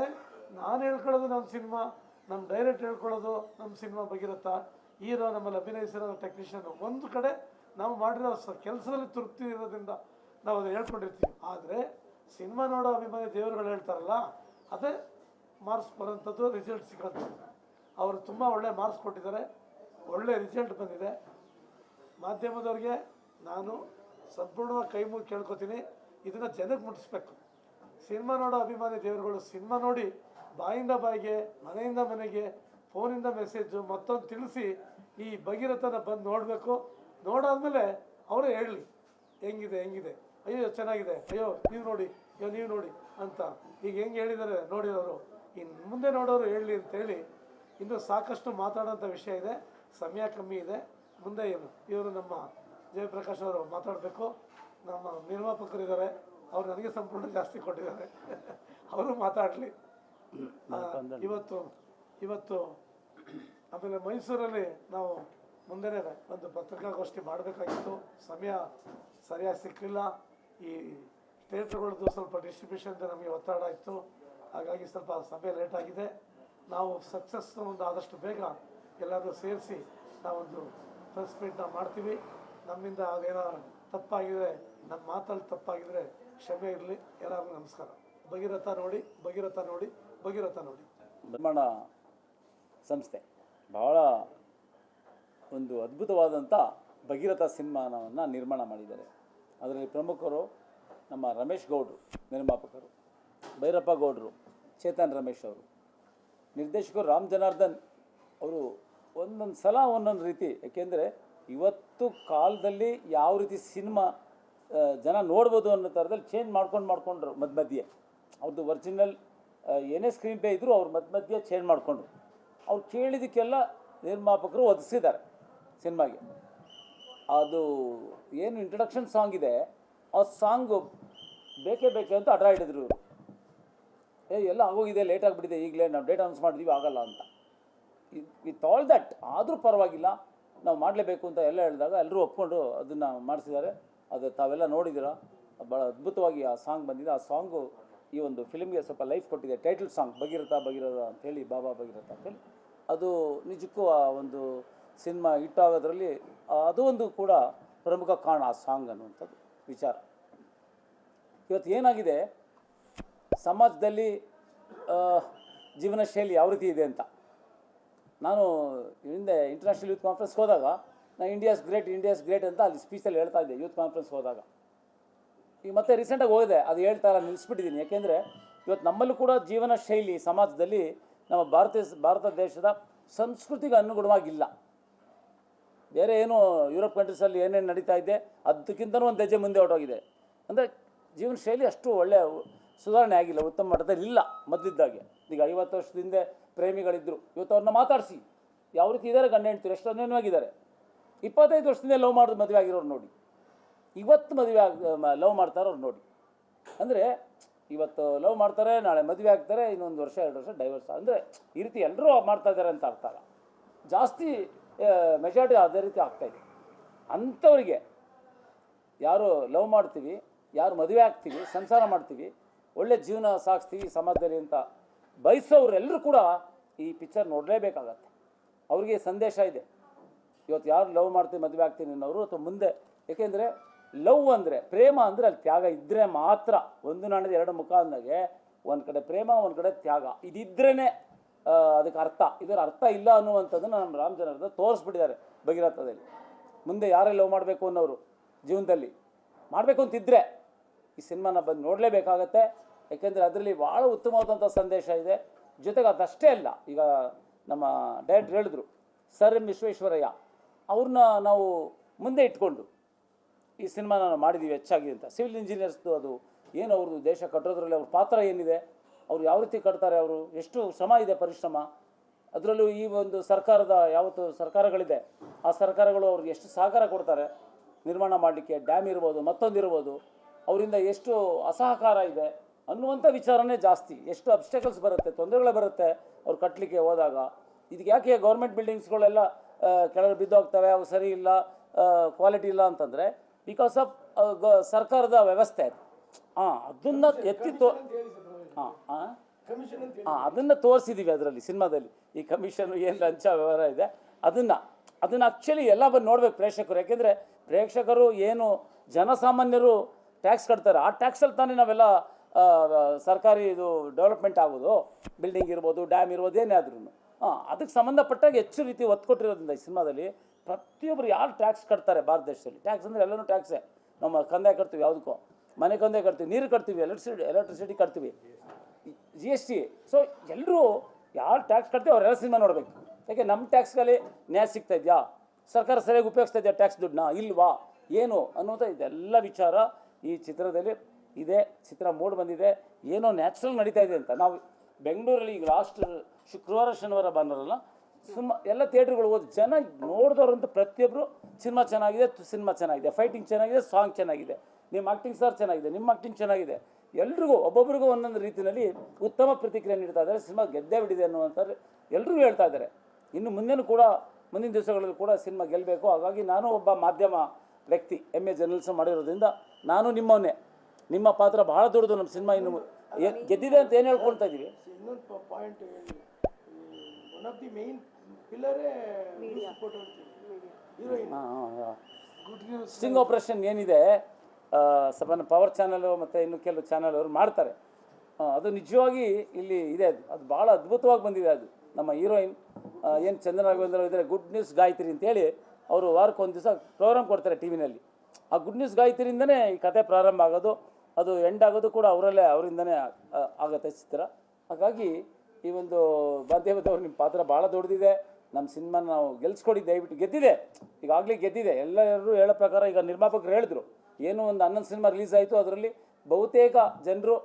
ನಾನು ಹೇಳ್ಕೊಳ್ಳೋದು ನಮ್ಮ ಸಿನಿಮಾ ನಮ್ಮ ಡೈರೆಕ್ಟ್ ಹೇಳ್ಕೊಳ್ಳೋದು ನಮ್ಮ ಸಿನಿಮಾ ಬಗ್ಗಿರತ್ತ ಹೀರೋ ನಮ್ಮಲ್ಲಿ ಅಭಿನಯಿಸಿರೋ ಟೆಕ್ನಿಷಿಯನ್ ಒಂದು ಕಡೆ ನಾವು ಮಾಡಿರೋ ಸ ಕೆಲಸದಲ್ಲಿ ತೃಪ್ತಿ ಇರೋದ್ರಿಂದ ನಾವು ಅದು ಹೇಳ್ಕೊಂಡಿರ್ತೀವಿ. ಆದರೆ ಸಿನಿಮಾ ನೋಡೋ ಅಭಿಮಾನಿ ದೇವರುಗಳು ಹೇಳ್ತಾರಲ್ಲ, ಅದೇ ಮಾರ್ಕ್ಸ್ ಬರೋಂಥದ್ದು ರಿಸಲ್ಟ್ ಸಿಗೋಂಥದ್ದು ಅವರು ತುಂಬ ಒಳ್ಳೆ ಮಾರ್ಕ್ಸ್ ಕೊಟ್ಟಿದ್ದಾರೆ. ಒಳ್ಳೆ ರಿಸಲ್ಟ್ ಬಂದಿದೆ. ಮಾಧ್ಯಮದವ್ರಿಗೆ ನಾನು ಸಂಪೂರ್ಣವಾಗಿ ಕೈ ಮುಗಿ ಕೇಳ್ಕೊತೀನಿ. ಇದನ್ನು ಜನಕ್ಕೆ ಮುಟ್ಟಿಸ್ಬೇಕು. ಸಿನಿಮಾ ನೋಡೋ ಅಭಿಮಾನಿ ದೇವರುಗಳು ಸಿನಿಮಾ ನೋಡಿ ಬಾಯಿಂದ ಬಾಯಿಗೆ, ಮನೆಯಿಂದ ಮನೆಗೆ, ಫೋನಿಂದ ಮೆಸೇಜು ಮತ್ತೊಂದು ತಿಳಿಸಿ ಈ ಭಗೀರಥನ ಬಂದು ನೋಡಬೇಕು. ನೋಡಾದಮೇಲೆ ಅವರೇ ಹೇಳಲಿ ಹೆಂಗಿದೆ ಹೆಂಗಿದೆ? ಅಯ್ಯೋ, ಚೆನ್ನಾಗಿದೆ. ಅಯ್ಯೋ, ನೀವು ನೋಡಿ, ಅಯ್ಯೋ, ನೀವು ನೋಡಿ ಅಂತ. ಈಗ ಹೆಂಗೆ ಹೇಳಿದ್ದಾರೆ ನೋಡಿರೋರು. ಇನ್ನು ಮುಂದೆ ನೋಡೋರು ಹೇಳಲಿ ಅಂತೇಳಿ ಇನ್ನೂ ಸಾಕಷ್ಟು ಮಾತಾಡೋಂಥ ವಿಷಯ ಇದೆ. ಸಮಯ ಕಮ್ಮಿ ಇದೆ. ಮುಂದೆ ಏನು? ಇವರು ನಮ್ಮ ಜಯಪ್ರಕಾಶ್ ಅವರು ಮಾತಾಡಬೇಕು. ನಮ್ಮ ನಿರ್ಮಾಪಕರಿದ್ದಾರೆ ಅವರು ನನಗೆ ಸಂಪೂರ್ಣ ಜಾಸ್ತಿ ಕೊಟ್ಟಿದ್ದಾರೆ. ಅವರು ಮಾತಾಡಲಿ. ಇವತ್ತು ಇವತ್ತು ಆಮೇಲೆ ಮೈಸೂರಲ್ಲಿ ನಾವು ಮುಂದೆನೇ ಒಂದು ಪತ್ರಿಕಾಗೋಷ್ಠಿ ಮಾಡಬೇಕಾಗಿತ್ತು. ಸಮಯ ಸರಿಯಾಗಿ ಸಿಕ್ಕಲಿಲ್ಲ ಈ ಥಿಯೇಟ್ರ್ಗಳದ್ದು ಸ್ವಲ್ಪ ಡಿಸ್ಟ್ರಿಬ್ಯೂಷನ್ದು ನಮಗೆ ಒತ್ತಡ ಇತ್ತು. ಹಾಗಾಗಿ ಸ್ವಲ್ಪ ಸಮಯ ಆಗಿದೆ. ನಾವು ಸಕ್ಸಸ್ ಒಂದು ಆದಷ್ಟು ಬೇಗ ಎಲ್ಲರೂ ಸೇರಿಸಿ ನಾವೊಂದು ಪ್ರೆಸ್ ಮೀಟ್ನ ಮಾಡ್ತೀವಿ. ನಮ್ಮಿಂದ ಅದೇನೋ ತಪ್ಪಾಗಿದ್ರೆ ನಮ್ಮ ಮಾತಲ್ಲಿ ತಪ್ಪಾಗಿದ್ರೆ ಕ್ಷಮೆ ಇರಲಿ. ಎಲ್ಲರಿಗೂ ನಮಸ್ಕಾರ. ಭಗೀರಥ ನೋಡಿ ಭಗೀರಥ ನೋಡಿ ಭಗೀರಥ ನೋಡಿ. ನಿರ್ಮಾಣ ಸಂಸ್ಥೆ. ಬಹಳ ಒಂದು ಅದ್ಭುತವಾದಂಥ ಭಗೀರಥ ಸಿನಿಮಾನವನ್ನು ನಿರ್ಮಾಣ ಮಾಡಿದ್ದಾರೆ. ಅದರಲ್ಲಿ ಪ್ರಮುಖರು ನಮ್ಮ ರಮೇಶ್ ಗೌಡ್ರು, ನಿರ್ಮಾಪಕರು, ಭೈರಪ್ಪ ಗೌಡ್ರು, ಚೇತನ್ ರಮೇಶ್ ಅವರು, ನಿರ್ದೇಶಕರು ರಾಮ್ ಜನಾರ್ದನ್ ಅವರು ಒಂದೊಂದು ಸಲ ಒಂದೊಂದು ರೀತಿ. ಯಾಕೆಂದರೆ ಇವತ್ತು ಕಾಲದಲ್ಲಿ ಯಾವ ರೀತಿ ಸಿನಿಮಾ ಜನ ನೋಡ್ಬೋದು ಅನ್ನೋ ಥರದಲ್ಲಿ ಚೇಂಜ್ ಮಾಡ್ಕೊಂಡು ಮಾಡ್ಕೊಂಡ್ರು ಮಧ್ಯ ಮಧ್ಯೆ. ಅವ್ರದ್ದು ಒರಿಜಿನಲ್ ಏನೇ ಸ್ಕ್ರೀನ್ ಪ್ಲೇ ಇದ್ದರೂ ಅವ್ರು ಮಧ್ಯ ಮಧ್ಯೆ ಚೇಂಜ್ ಮಾಡಿಕೊಂಡ್ರು. ಅವ್ರು ಕೇಳಿದ್ದಕ್ಕೆಲ್ಲ ನಿರ್ಮಾಪಕರು ಒದಗಿಸಿದ್ದಾರೆ ಸಿನಿಮಾಗೆ. ಅದು ಏನು ಇಂಟ್ರಡಕ್ಷನ್ ಸಾಂಗ್ ಇದೆ, ಆ ಸಾಂಗು ಬೇಕೇ ಬೇಕೇ ಅಂತ ಅಡ್ರ ಹಿಡಿದ್ರು ಏ, ಎಲ್ಲ ಆಗೋಗಿದೆ ಲೇಟ್ ಆಗಿಬಿಟ್ಟಿದೆ, ಈಗಲೇ ನಾವು ಡೇಟ್ ಅನೌನ್ಸ್ ಮಾಡಿದ್ವಿ, ಆಗಲ್ಲ ಅಂತ. ವಿತ್ ಆಲ್ ದಟ್ ಆದರೂ ಪರವಾಗಿಲ್ಲ, ನಾವು ಮಾಡಲೇಬೇಕು ಅಂತ ಎಲ್ಲ ಹೇಳಿದಾಗ ಎಲ್ಲರೂ ಒಪ್ಕೊಂಡು ಅದನ್ನು ಮಾಡಿಸಿದ್ದಾರೆ. ಅದು ತಾವೆಲ್ಲ ನೋಡಿದ್ದೀರಾ? ಭಾಳ ಅದ್ಭುತವಾಗಿ ಆ ಸಾಂಗ್ ಬಂದಿದೆ. ಆ ಸಾಂಗು ಈ ಒಂದು ಫಿಲ್ಮ್ಗೆ ಸ್ವಲ್ಪ ಲೈಫ್ ಕೊಟ್ಟಿದೆ. ಟೈಟಲ್ ಸಾಂಗ್ ಭಗೀರಥ ಭಗೀರಥ ಅಂಥೇಳಿ ಬಾಬಾ ಭಗೀರಥ ಅಂತೇಳಿ ಅದು ನಿಜಕ್ಕೂ ಆ ಒಂದು ಸಿನಿಮಾ ಹಿಟ್ಟಾಗೋದ್ರಲ್ಲಿ ಅದು ಒಂದು ಕೂಡ ಪ್ರಮುಖ ಕಾರಣ ಆ ಸಾಂಗ್ ಅನ್ನುವಂಥದ್ದು, ವಿಚಾರ. ಇವತ್ತು ಏನಾಗಿದೆ? ಸಮಾಜದಲ್ಲಿ ಜೀವನ ಶೈಲಿ ಯಾವ ರೀತಿ ಇದೆ ಅಂತ. ನಾನು ಹಿಂದೆ ಇಂಟರ್ನ್ಯಾಷನಲ್ ಯೂತ್ ಕಾನ್ಫರೆನ್ಸ್ ಹೋದಾಗ ನಾನು ಇಂಡಿಯಾಸ್ ಗ್ರೇಟ್ ಇಂಡಿಯಾಸ್ ಗ್ರೇಟ್ ಅಂತ ಅಲ್ಲಿ ಸ್ಪೀಚಲ್ಲಿ ಹೇಳ್ತಾ ಇದ್ದೆ ಯೂತ್ ಕಾನ್ಫರೆನ್ಸ್ ಹೋದಾಗ. ಈಗ ಮತ್ತೆ ರೀಸೆಂಟಾಗಿ ಹೋಗಿದೆ, ಅದು ಹೇಳ್ತಾ ಇಲ್ಲ ನಿಲ್ಲಿಸ್ಬಿಟ್ಟಿದ್ದೀನಿ ಯಾಕೆಂದರೆ ಇವತ್ತು ನಮ್ಮಲ್ಲೂ ಕೂಡ ಜೀವನ ಶೈಲಿ ಸಮಾಜದಲ್ಲಿ ನಮ್ಮ ಭಾರತ ಭಾರತ ದೇಶದ ಸಂಸ್ಕೃತಿಗೆ ಅನುಗುಣವಾಗಿಲ್ಲ. ಬೇರೆ ಏನು ಯುರೋಪ್ ಕಂಟ್ರೀಸಲ್ಲಿ ಏನೇನು ನಡೀತಾ ಇದೆ ಅದಕ್ಕಿಂತಲೂ ಒಂದು ಹೆಜ್ಜೆ ಮುಂದೆ ಹೊರಟೋಗಿದೆ. ಅಂದರೆ ಜೀವನ ಶೈಲಿ ಅಷ್ಟು ಒಳ್ಳೆಯ ಸುಧಾರಣೆ ಆಗಿಲ್ಲ, ಉತ್ತಮ ಮಟ್ಟದಲ್ಲಿ ಇಲ್ಲ ಮೊದಲಿದ್ದಾಗೆ. ಈಗ ಐವತ್ತು ವರ್ಷದ ಹಿಂದೆ ಪ್ರೇಮಿಗಳಿದ್ದರು ಇವತ್ತು ಅವ್ರನ್ನ ಮಾತಾಡಿಸಿ. ಯಾವ ರೀತಿ ಇದ್ದಾರೆ ಗಂಡ ಹೆಂಡ್ತಿರು ಎಷ್ಟು ಅನ್ಯೋನ್ಯವಾಗಿದ್ದಾರೆ. ಇಪ್ಪತ್ತೈದು ವರ್ಷದಿಂದ ಲವ್ ಮಾಡಿದ ಮದುವೆ ಆಗಿರೋರು ನೋಡಿ. ಇವತ್ತು ಮದುವೆ ಆಗ ಲವ್ ಮಾಡ್ತಾರೆ ಅವ್ರು ನೋಡಿ. ಅಂದರೆ ಇವತ್ತು ಲವ್ ಮಾಡ್ತಾರೆ, ನಾಳೆ ಮದುವೆ ಆಗ್ತಾರೆ, ಇನ್ನೊಂದು ವರ್ಷ, ಎರಡು ವರ್ಷ ಡೈವರ್ಸ್ ಅಂದರೆ ಈ ರೀತಿ ಎಲ್ಲರೂ ಮಾಡ್ತಾ ಇದ್ದಾರೆ ಅಂತ ಅರ್ಥ ಅಲ್ಲ. ಜಾಸ್ತಿ ಮೆಜಾರಿಟಿ ಅದೇ ರೀತಿ ಆಗ್ತಾಯಿದೆ ಅಂಥವರಿಗೆ ಯಾರು ಲವ್ ಮಾಡ್ತೀವಿ, ಯಾರು ಮದುವೆ ಆಗ್ತೀವಿ, ಸಂಸಾರ ಮಾಡ್ತೀವಿ, ಒಳ್ಳೆ ಜೀವನ ಸಾಗಿಸ್ತೀವಿ ಸಮಾಜದಲ್ಲಿ ಅಂತ ಬಯಸೋರೆಲ್ಲರೂ ಕೂಡ ಈ ಪಿಕ್ಚರ್ ನೋಡಲೇಬೇಕಾಗತ್ತೆ. ಅವ್ರಿಗೆ ಸಂದೇಶ ಇದೆ. ಇವತ್ತು ಯಾರು ಲವ್ ಮಾಡ್ತೀನಿ ಮದುವೆ ಆಗ್ತೀನಿ ಅನ್ನೋರು ಅಥವಾ ಮುಂದೆ, ಏಕೆಂದರೆ ಲವ್ ಅಂದರೆ, ಪ್ರೇಮ ಅಂದರೆ ಅಲ್ಲಿ ತ್ಯಾಗ ಇದ್ದರೆ ಮಾತ್ರ. ಒಂದು ನಾಣ್ಯದ ಎರಡು ಮುಖ ಅಂದಾಗೆ ಒಂದು ಕಡೆ ಪ್ರೇಮ, ಒಂದು ಕಡೆ ತ್ಯಾಗ. ಇದಿದ್ರೇ ಅದಕ್ಕೆ ಅರ್ಥ. ಇದರ ಅರ್ಥ ಇಲ್ಲ ಅನ್ನುವಂಥದ್ದನ್ನು ನಮ್ಮ ರಾಮ ಜನರದ ತೋರಿಸ್ಬಿಟ್ಟಿದ್ದಾರೆ ಭಗೀರಥದಲ್ಲಿ ಮುಂದೆ ಯಾರೇ ಲವ್ ಮಾಡಬೇಕು ಅನ್ನೋರು ಜೀವನದಲ್ಲಿ. ಮಾಡಬೇಕು ಅಂತಿದ್ದರೆ ಈ ಸಿನಿಮಾನ ಬಂದು ನೋಡಲೇಬೇಕಾಗತ್ತೆ. ಯಾಕೆಂದರೆ ಅದರಲ್ಲಿ ಭಾಳ ಉತ್ತಮವಾದಂಥ ಸಂದೇಶ ಇದೆ. ಜೊತೆಗೆ ಅದಷ್ಟೇ ಅಲ್ಲ, ಈಗ ನಮ್ಮ ಡೈರೆಕ್ಟ್ರ್ ಹೇಳಿದ್ರು, ಸರ್ ಎಂ ವಿಶ್ವೇಶ್ವರಯ್ಯ, ಅವ್ರನ್ನ ನಾವು ಮುಂದೆ ಇಟ್ಕೊಂಡು ಈ ಸಿನಿಮಾನ ನಾವು ಮಾಡಿದ್ದೀವಿ ಹೆಚ್ಚಾಗಿ ಅಂತ. ಸಿವಿಲ್ ಇಂಜಿನಿಯರ್ಸ್ದು ಅದು, ಏನು ಅವ್ರದ್ದು ದೇಶ ಕಟ್ಟೋದ್ರಲ್ಲಿ ಅವ್ರ ಪಾತ್ರ ಏನಿದೆ, ಅವ್ರು ಯಾವ ರೀತಿ ಕಟ್ತಾರೆ, ಅವರು ಎಷ್ಟು ಶ್ರಮ ಇದೆ, ಪರಿಶ್ರಮ. ಅದರಲ್ಲೂ ಈ ಒಂದು ಸರ್ಕಾರದ, ಯಾವತ್ತು ಸರ್ಕಾರಗಳಿದೆ, ಆ ಸರ್ಕಾರಗಳು ಅವ್ರಿಗೆ ಎಷ್ಟು ಸಹಕಾರ ಕೊಡ್ತಾರೆ, ನಿರ್ಮಾಣ ಮಾಡಲಿಕ್ಕೆ, ಡ್ಯಾಮ್ ಇರ್ಬೋದು ಮತ್ತೊಂದು ಇರ್ಬೋದು ಅವರಿಂದ ಎಷ್ಟು ಅಸಹಕಾರ ಇದೆ ಅನ್ನುವಂಥ ವಿಚಾರನೇ ಜಾಸ್ತಿ. ಎಷ್ಟು ಅಬ್ಸ್ಟೆಕಲ್ಸ್ ಬರುತ್ತೆ ತೊಂದರೆಗಳು ಬರುತ್ತೆ ಅವ್ರು ಕಟ್ಟಲಿಕ್ಕೆ ಹೋದಾಗ. ಇದಕ್ಕೆ ಯಾಕೆ ಗೌರ್ಮೆಂಟ್ ಬಿಲ್ಡಿಂಗ್ಸ್ಗಳೆಲ್ಲ ಕೆಳಗೆ ಬಿದ್ದೋಗ್ತವೆ ಅವು ಸರಿ ಇಲ್ಲ ಕ್ವಾಲಿಟಿ ಇಲ್ಲ ಅಂತಂದರೆ ಬಿಕಾಸ್ ಆಫ್ ಸರ್ಕಾರದ ವ್ಯವಸ್ಥೆ ಅದು. ಹಾಂ ಅದನ್ನು ಎತ್ತಿ ತೋ ಹಾಂ ಹಾಂ ಹಾಂ ಅದನ್ನು ತೋರಿಸಿದ್ದೀವಿ ಅದರಲ್ಲಿ ಸಿನಿಮಾದಲ್ಲಿ. ಈ ಕಮಿಷನ್ ಏನು ಲಂಚ ವ್ಯವಹಾರ ಇದೆ ಅದನ್ನು. ಅದನ್ನು ಆ್ಯಕ್ಚುಲಿ ಎಲ್ಲ ಬಂದು ನೋಡ್ಬೇಕು ಪ್ರೇಕ್ಷಕರು. ಯಾಕೆಂದರೆ ಪ್ರೇಕ್ಷಕರು ಏನು ಜನಸಾಮಾನ್ಯರು ಟ್ಯಾಕ್ಸ್ ಕಟ್ತಾರೆ. ಆ ಟ್ಯಾಕ್ಸಲ್ಲಿ ತಾನೇ ನಾವೆಲ್ಲ ಸರ್ಕಾರಿ ಇದು ಡೆವಲಪ್ಮೆಂಟ್ ಆಗೋದು, ಬಿಲ್ಡಿಂಗ್ ಇರ್ಬೋದು, ಡ್ಯಾಮ್ ಇರ್ಬೋದು, ಏನೇ ಆದ್ರೂ ಹಾಂ, ಅದಕ್ಕೆ ಸಂಬಂಧಪಟ್ಟಾಗ ಹೆಚ್ಚು ರೀತಿ ಒತ್ತು ಕೊಟ್ಟಿರೋದ್ರಿಂದ ಈ ಸಿನಿಮಾದಲ್ಲಿ ಪ್ರತಿಯೊಬ್ಬರು ಯಾರು ಟ್ಯಾಕ್ಸ್ ಕಟ್ತಾರೆ ಭಾರತ ದೇಶದಲ್ಲಿ? ಟ್ಯಾಕ್ಸ್ ಅಂದರೆ ಎಲ್ಲನೂ ಟ್ಯಾಕ್ಸೇ. ನಮ್ಮ ಕಂದಾಯ ಕಟ್ತೀವಿ ಯಾವುದಕ್ಕೂ. ಮನೆ ಕಂದಾಯ ಕಟ್ತೀವಿ, ನೀರು ಕಟ್ತೀವಿ ಎಲೆಕ್ಟ್ರಿಸಿಟಿ ಎಲೆಕ್ಟ್ರಿಸಿಟಿ ಕಟ್ತೀವಿ. ಜಿ ಎಸ್ ಟಿ ಸೊ ಎಲ್ಲರೂ ಯಾರು ಟ್ಯಾಕ್ಸ್ ಕಟ್ತೀವಿ ಅವರೆಲ್ಲ ಸಿನಿಮಾ ನೋಡಬೇಕು. ಯಾಕೆ, ನಮ್ಮ ಟ್ಯಾಕ್ಸ್ಗಳಲ್ಲಿ ನ್ಯಾಯ ಸಿಗ್ತಾ ಇದೆಯಾ? ಸರ್ಕಾರ ಸರಿಯಾಗಿ ಉಪಯೋಗಿಸ್ತಾ ಇದೆಯಾ ಟ್ಯಾಕ್ಸ್ ದುಡ್ಡನ್ನ? ಇಲ್ವಾ? ಏನು ಅನ್ನೋದು ಇದೆಲ್ಲ ವಿಚಾರ ಈ ಚಿತ್ರದಲ್ಲಿ ಇದೆ, ಚಿತ್ರ ಮೂಡ್ ಬಂದಿದೆ, ಏನೋ ನ್ಯಾಚುರಲ್ ನಡೀತಾ ಇದೆ ಅಂತ. ನಾವು ಬೆಂಗಳೂರಲ್ಲಿ ಈಗ ಲಾಸ್ಟ್ ಶುಕ್ರವಾರ, ಶನಿವಾರ ಬಂದ್ರಲ್ಲ ಸುಮ್ಮ ಎಲ್ಲ ಥಿಯೇಟ್ರ್ಗಳು ಹೋದ ಜನ ನೋಡಿದವ್ರಂತೂ ಪ್ರತಿಯೊಬ್ಬರು ಸಿನಿಮಾ ಚೆನ್ನಾಗಿದೆ ಸಿನಿಮಾ ಚೆನ್ನಾಗಿದೆ ಫೈಟಿಂಗ್ ಚೆನ್ನಾಗಿದೆ ಸಾಂಗ್ ಚೆನ್ನಾಗಿದೆ ನಿಮ್ಮ ಆ್ಯಕ್ಟಿಂಗ್ ಸರ್ ಚೆನ್ನಾಗಿದೆ, ನಿಮ್ಮ ಆ್ಯಕ್ಟಿಂಗ್ ಚೆನ್ನಾಗಿದೆ. ಎಲ್ರಿಗೂ, ಒಬ್ಬೊಬ್ರಿಗೂ ಒಂದೊಂದು ರೀತಿಯಲ್ಲಿ ಉತ್ತಮ ಪ್ರತಿಕ್ರಿಯೆ ನೀಡ್ತಾ ಇದ್ದಾರೆ, ಸಿನಿಮಾ ಗೆದ್ದೇ ಬಿಟ್ಟಿದೆ ಅನ್ನುವಂಥದ್ದು ಎಲ್ಲರೂ ಹೇಳ್ತಾ ಇದ್ದಾರೆ. ಇನ್ನು ಮುಂದೆನೂ ಕೂಡ, ಮುಂದಿನ ದಿವಸಗಳಲ್ಲಿ ಕೂಡ ಸಿನಿಮಾ ಗೆಲ್ಲಬೇಕು ಹಾಗಾಗಿ ನಾನು ಒಬ್ಬ ಮಾಧ್ಯಮ ವ್ಯಕ್ತಿ ಎಂ ಎ ಜರ್ನಲಿಸಮ್ ಮಾಡಿರೋದ್ರಿಂದ ನಾನು ನಿಮ್ಮವನ್ನೇ ನಿಮ್ಮ ಪಾತ್ರ ಬಹಳ ದೊಡ್ಡದು ನಮ್ಮ ಸಿನಿಮಾ ಇನ್ನು ಗೆದ್ದಿದೆ ಅಂತ ಏನು ಹೇಳ್ಕೊಳ್ತಾ ಇದ್ದೀವಿ ಇನ್ನೊಂದು ಪಾಯಿಂಟ್ ಹೇಳಿ. ಒನ್ ಆಫ್ ದಿ ಮೇನ್ ಪಿಲ್ಲರೇ ಸ್ಟಿಂಗ್ ಆಪರೇಷನ್ ಏನಿದೆ ಸ್ವಲ್ಪ ಪವರ್ ಚಾನಲು ಮತ್ತು ಇನ್ನು ಕೆಲವು ಚಾನಲ್ ಅವರು ಮಾಡ್ತಾರೆ. ಅದು ನಿಜವಾಗಿ ಇಲ್ಲಿ ಇದೆ ಅದು. ಅದು ಭಾಳ ಅದ್ಭುತವಾಗಿ ಬಂದಿದೆ ಅದು. ನಮ್ಮ ಹೀರೋಯಿನ್ ಏನು ಚಂದನ ರಾಘವೇಂದ್ರ ಇದ್ದಾರೆ ಗುಡ್ ನ್ಯೂಸ್ ಗಾಯತ್ರಿ ಅಂತೇಳಿ ಅವರು ವಾರಕ್ಕೆ ಒಂದು ದಿವಸ ಪ್ರೋಗ್ರಾಮ್ ಕೊಡ್ತಾರೆ ಟಿ ವಿನಲ್ಲಿ ಆ ಗುಡ್ ನ್ಯೂಸ್ ಗಾಯತ್ರಿಯಿಂದನೇ ಈ ಕತೆ ಪ್ರಾರಂಭ ಆಗೋದು. ಅದು ಎಂಡ್ ಆಗೋದು ಕೂಡ ಅವರಲ್ಲೇ, ಅವರಿಂದನೇ ಆಗುತ್ತೆ ಚಿತ್ರ. ಹಾಗಾಗಿ ಈ ಒಂದು ಮಾಧ್ಯಮದವ್ರು ನಿಮ್ಮ ಪಾತ್ರ ಭಾಳ ದೊಡ್ಡದಿದೆ ನಮ್ಮ ಸಿನಿಮಾನ ನಾವು ಗೆಲ್ಸ್ಕೊಡಿ, ದಯವಿಟ್ಟು. ಗೆದ್ದಿದೆ. ಈಗಾಗಲೇ ಗೆದ್ದಿದೆ. ಎಲ್ಲರೂ ಹೇಳೋ ಪ್ರಕಾರ ಈಗ ನಿರ್ಮಾಪಕರು ಹೇಳಿದ್ರು, ಏನೋ ಒಂದು ಹನ್ನೊಂದು ಸಿನಿಮಾ ರಿಲೀಸ್ ಆಯಿತು, ಅದರಲ್ಲಿ ಬಹುತೇಕ ಜನರು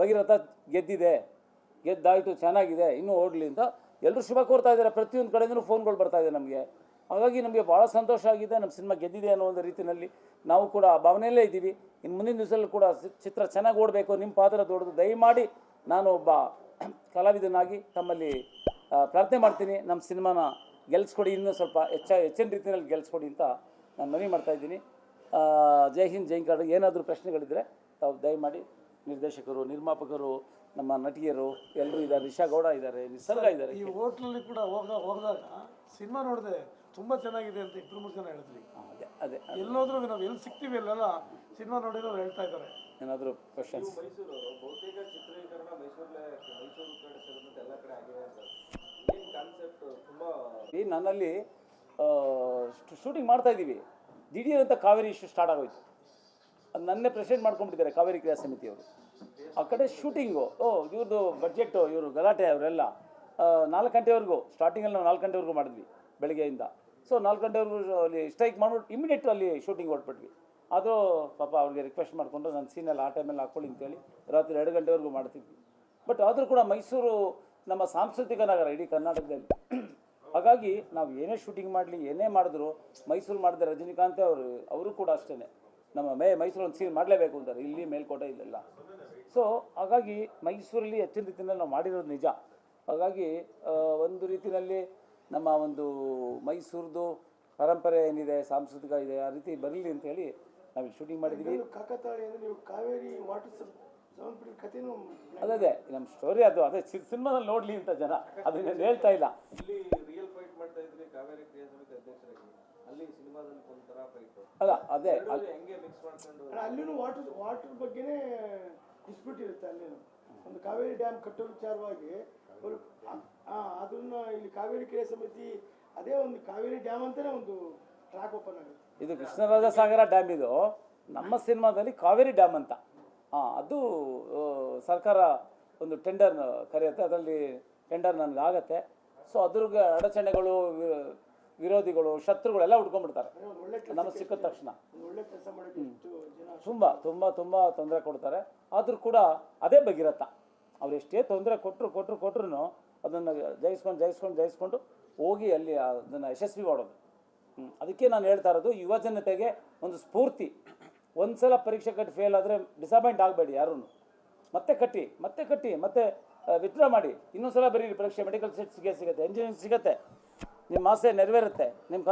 ಭಗೀರಥ ಗೆದ್ದಿದೆ. ಗೆದ್ದಾಯಿತು, ಚೆನ್ನಾಗಿದೆ, ಇನ್ನೂ ಓಡಲಿ ಅಂತ ಎಲ್ಲರೂ ಶುಭ ಕೋರ್ತಾ ಇದ್ದಾರೆ. ಪ್ರತಿಯೊಂದು ಕಡೆಯಿಂದಲೂ ಫೋನ್ಗಳು ಬರ್ತಾ ಇದೆ ನಮಗೆ. ಹಾಗಾಗಿ ನಮಗೆ ಭಾಳ ಸಂತೋಷ ಆಗಿದೆ. ನಮ್ಮ ಸಿನಿಮಾ ಗೆದ್ದಿದೆ ಅನ್ನೋ ಒಂದು ರೀತಿಯಲ್ಲಿ ನಾವು ಕೂಡ ಆ ಭಾವನೆಯಲ್ಲೇ ಇದ್ದೀವಿ. ಇನ್ನು ಮುಂದಿನ ದಿವಸದಲ್ಲೂ ಕೂಡ ಚಿತ್ರ ಚೆನ್ನಾಗಿ ಓಡಬೇಕು. ನಿಮ್ಮ ಪಾತ್ರ ದೊಡ್ಡದು. ದಯಮಾಡಿ ನಾನು ಒಬ್ಬ ಕಲಾವಿದನಾಗಿ ತಮ್ಮಲ್ಲಿ ಪ್ರಾರ್ಥನೆ ಮಾಡ್ತೀನಿ. ನಮ್ಮ ಸಿನಿಮಾನ ಗೆಲ್ಸ್ಕೊಡಿ. ಇನ್ನೂ ಸ್ವಲ್ಪ ಹೆಚ್ಚ, ಹೆಚ್ಚಿನ ರೀತಿಯಲ್ಲಿ ಗೆಲ್ಸ್ಕೊಡಿ ಅಂತ ನಾನು ಮನವಿ ಮಾಡ್ತಾ ಇದ್ದೀನಿ. ಜೈ ಹಿಂದ್, ಜೈ ಕಾರ್ಡ್ ಏನಾದರೂ ಪ್ರಶ್ನೆಗಳಿದ್ದರೆ ತಾವು ದಯಮಾಡಿ ನಿರ್ದೇಶಕರು, ನಿರ್ಮಾಪಕರು ನಮ್ಮ ನಟಿಯರು ಎಲ್ಲರೂ ಇದ್ದಾರೆ ರಿಷಾ ಗೌಡ ಇದ್ದಾರೆ ನಿಸರ್ಗ ಇದ್ದಾರೆ. ಈ ಹೋಟ್ಲಲ್ಲಿ ಕೂಡ ಹೋಗ ಹೋದಾಗ ಸಿನಿಮಾ ನೋಡಿದೆ ತುಂಬ ಚೆನ್ನಾಗಿದೆ ಅಂತ ಇಬ್ಬರು ಮೂರು ಜನ ಹೇಳಿದ್ವಿ. ಅದೇ ಅದೇ. ಎಲ್ಲೋದ್ರೂ ನಾವು ಎಲ್ಲಿ ಸಿಗ್ತೀವಿ ಅಲ್ಲೆಲ್ಲ ಸಿನಿಮಾ ನೋಡಿರೋರು ಹೇಳ್ತಾ ಇದ್ದಾರೆ. ಏನಾದರೂ ಕ್ವಶನ್ಸ್ ಮೈಸೂರು ಬಹುತೇಕ ಚಿತ್ರೀಕರಣ ಮೈಸೂರಲ್ಲೇ ಮೈಸೂರು ಕಡೆ ಸೇರಿದಂತೆ ಎಲ್ಲ ಕಡೆ ಆಗಿದೆ ಅಂತ. ಏನು ಕಾನ್ಸೆಪ್ಟ್ ತುಂಬ ಈ ನನ್ನಲ್ಲಿ ಶೂಟಿಂಗ್ ಮಾಡ್ತಾ ಇದ್ದೀವಿ. ದಿಢೀರ್ ಅಂತ ಕಾವೇರಿ ಇಶ್ಯೂ ಸ್ಟಾರ್ಟ್ ಆಗೋಯ್ತು. ಅದು ನನ್ನೇ ಪ್ರೆಸೆಂಟ್ ಮಾಡ್ಕೊಂಡ್ಬಿಟ್ಟಿದ್ದಾರೆ ಕಾವೇರಿ ಕ್ರಿಯಾ ಸಮಿತಿಯವರು. ಆ ಕಡೆ ಶೂಟಿಂಗು. ಓ ಇವ್ರದ್ದು ಬಡ್ಜೆಟ್ಟು ಇವರು ಗಲಾಟೆ ಅವರೆಲ್ಲ. ನಾಲ್ಕು ಗಂಟೆವರೆಗೂ ಸ್ಟಾರ್ಟಿಂಗಲ್ಲಿ ನಾವು ನಾಲ್ಕು ಗಂಟೆವರೆಗೂ ಮಾಡಿದ್ವಿ ಬೆಳಗ್ಗೆಯಿಂದ. ಸೊ ನಾಲ್ಕು ಗಂಟೆವರೆಗೂ ಅಲ್ಲಿ ಸ್ಟ್ರೈಕ್ ಮಾಡ್ಬಿಟ್ಟು ಇಮಿಡಿಯೇಟ್ ಅಲ್ಲಿ ಶೂಟಿಂಗ್ ಹೊರಟ್ಬಿಟ್ವಿ. ಆದರೂ ಪಾಪ ಅವ್ರಿಗೆ ರಿಕ್ವೆಸ್ಟ್ ಮಾಡಿಕೊಂಡು ನನ್ನ ಸೀನಲ್ಲಿ ಆ ಟೈಮಲ್ಲಿ ಹಾಕ್ಕೊಳ್ಳಿ ಅಂತೇಳಿ ರಾತ್ರಿ ಎರಡು ಗಂಟೆವರೆಗೂ ಮಾಡ್ತಿದ್ವಿ. ಬಟ್ ಆದರೂ ಕೂಡ ಮೈಸೂರು ನಮ್ಮ ಸಾಂಸ್ಕೃತಿಕ ನಗರ ಇಡೀ ಕರ್ನಾಟಕದಲ್ಲಿ. ಹಾಗಾಗಿ ನಾವು ಏನೇ ಶೂಟಿಂಗ್ ಮಾಡಲಿ, ಏನೇ ಮಾಡಿದ್ರು, ಮೈಸೂರು ಮಾಡಿದ ರಜನಿಕಾಂತ್ ಅವರು ಅವರು ಕೂಡ ಅಷ್ಟೇ ನಮ್ಮ ಮೇ ಮೈಸೂರು ಒಂದು ಸೀನ್ ಮಾಡಲೇಬೇಕು ಅಂತಾರೆ. ಇಲ್ಲಿ ಮೇಲ್ಕೋಟೆ ಇಲ್ಲೆಲ್ಲ. ಸೊ ಹಾಗಾಗಿ ಮೈಸೂರಲ್ಲಿ ಹೆಚ್ಚಿನ ರೀತಿಯಲ್ಲಿ ನಾವು ಮಾಡಿರೋದು ನಿಜ. ಹಾಗಾಗಿ ಒಂದು ರೀತಿಯಲ್ಲಿ ನಮ್ಮ ಒಂದು ಮೈಸೂರದು ಪರಂಪರೆ ಏನಿದೆ ಸಾಂಸ್ಕೃತಿಕ ಇದೆ ಆ ರೀತಿ ಬರಲಿ ಅಂತ ಹೇಳಿ ನಾವು ಶೂಟಿಂಗ್ ಮಾಡಿದ್ದೀವಿ. ಕಾಕತಾಳಿ ಅಂದ್ರೆ ನೀವು ಕಾವೇರಿ ವಾಟರ್ ಕಥೆನೂ ಅದೇ ನಮ್ಮ ಸ್ಟೋರಿ ಅದು. ಅದೇ ಸಿನಿಮಾದಲ್ಲಿ ನೋಡಲಿ ಅಂತ ಜನ. ಅದನ್ನ ಹೇಳ್ತಾ ಇಲ್ಲ. ಇಲ್ಲಿ ರಿಯಲ್ ಫೈಟ್ ಮಾಡ್ತಾ ಇದ್ರಿ ಕಾವೇರಿ ಕ್ರಿಯಾ ಸಮಿತಿ ಅಧ್ಯಕ್ಷರಾಗಿ ಅಲ್ಲಿ ಸಿನಿಮಾದಲ್ಲಿ ಒಂಥರ ಫೈಟ್ ಅಲ್ಲ ಅದೇ ಅಲ್ಲಿ ಹೆಂಗೆ ಮಿಕ್ಸ್ ಮಾಡ್ಕೊಂಡು ಅಲ್ಲಿನೂ ವಾಟರ್ ವಾಟರ್ ಬಗ್ಗೆನೇ ಡಿಸ್ಪ್ಯೂಟ್ ಇರುತ್ತೆ ಒಂದು ಕಾವೇರಿ ಡ್ಯಾಮ್ ಕಟ್ಟೋ ವಿಚಾರವಾಗಿ ಅದನ್ನ ಇಲ್ಲಿ ಕಾವೇರಿ ಕ್ರಿಯಾ ಸಮಿತಿ ಅದೇ ಒಂದು ಕಾವೇರಿ ಡ್ಯಾಮ್ ಅಂತಾನೆ ಒಂದು ಟ್ರ್ಯಾಕ್ ಓಪನ್ ಆಗುತ್ತೆ. ಇದು ಕೃಷ್ಣರಾಜ ಸಾಗರ ಡ್ಯಾಮ್ ಇದು. ನಮ್ಮ ಸಿನಿಮಾದಲ್ಲಿ ಕಾವೇರಿ ಡ್ಯಾಮ್ ಅಂತ. ಹಾಂ ಅದು ಸರ್ಕಾರ ಒಂದು ಟೆಂಡರ್ ಕರೆಯುತ್ತೆ. ಅದರಲ್ಲಿ ಟೆಂಡರ್ ನನಗೆ ಆಗತ್ತೆ. ಸೊ ಅದ್ರ ಅಡಚಣೆಗಳು ವಿರೋಧಿಗಳು ಶತ್ರುಗಳೆಲ್ಲ ಹುಡ್ಕೊಂಡ್ಬಿಡ್ತಾರೆ. ನಮಗೆ ಸಿಕ್ಕಿದ ತಕ್ಷಣ. ತುಂಬ ತುಂಬ ತುಂಬ ತೊಂದರೆ ಕೊಡ್ತಾರೆ. ಆದರೂ ಕೂಡ ಅದೇ ಭಗೀರಥ. ಅವ್ರು ಎಷ್ಟೇ ತೊಂದರೆ ಕೊಟ್ಟರು ಕೊಟ್ಟರು ಕೊಟ್ಟರು ಅದನ್ನು ಜಯಿಸ್ಕೊಂಡು ಜಯಿಸ್ಕೊಂಡು ಜಯಿಸ್ಕೊಂಡು ಹೋಗಿ ಅಲ್ಲಿ ಅದನ್ನು ಯಶಸ್ವಿ ಮಾಡೋದು. ಅದಕ್ಕೆ ನಾನು ಹೇಳ್ತಾ ಇರೋದು ಯುವ ಜನತೆಗೆ ಒಂದು ಸ್ಫೂರ್ತಿ. ಒಂದು ಸಲ ಪರೀಕ್ಷೆ ಕಟ್ಟಿ ಫೇಲ್ ಆದರೆ ಡಿಸಪಾಯಿಂಟ್ ಆಗಬೇಡಿ ಯಾರೂ ಮತ್ತೆ ಕಟ್ಟಿ ಮತ್ತೆ ಕಟ್ಟಿ ಮತ್ತೆ ವಿತ್ಡ್ರಾ ಮಾಡಿ. ಇನ್ನೊಂದು ಸಲ ಬರೀರಿ ಪರೀಕ್ಷೆ ಮೆಡಿಕಲ್ ಸೀಟ್ ಸಿಗೇ ಸಿಗುತ್ತೆ ಇಂಜಿನಿಯರಿಂಗ್ ಸಿಗುತ್ತೆ. ನಿಮ್ಮ ಆಸೆ ನೆರವೇರುತ್ತೆ. ನಿಮ್ಮ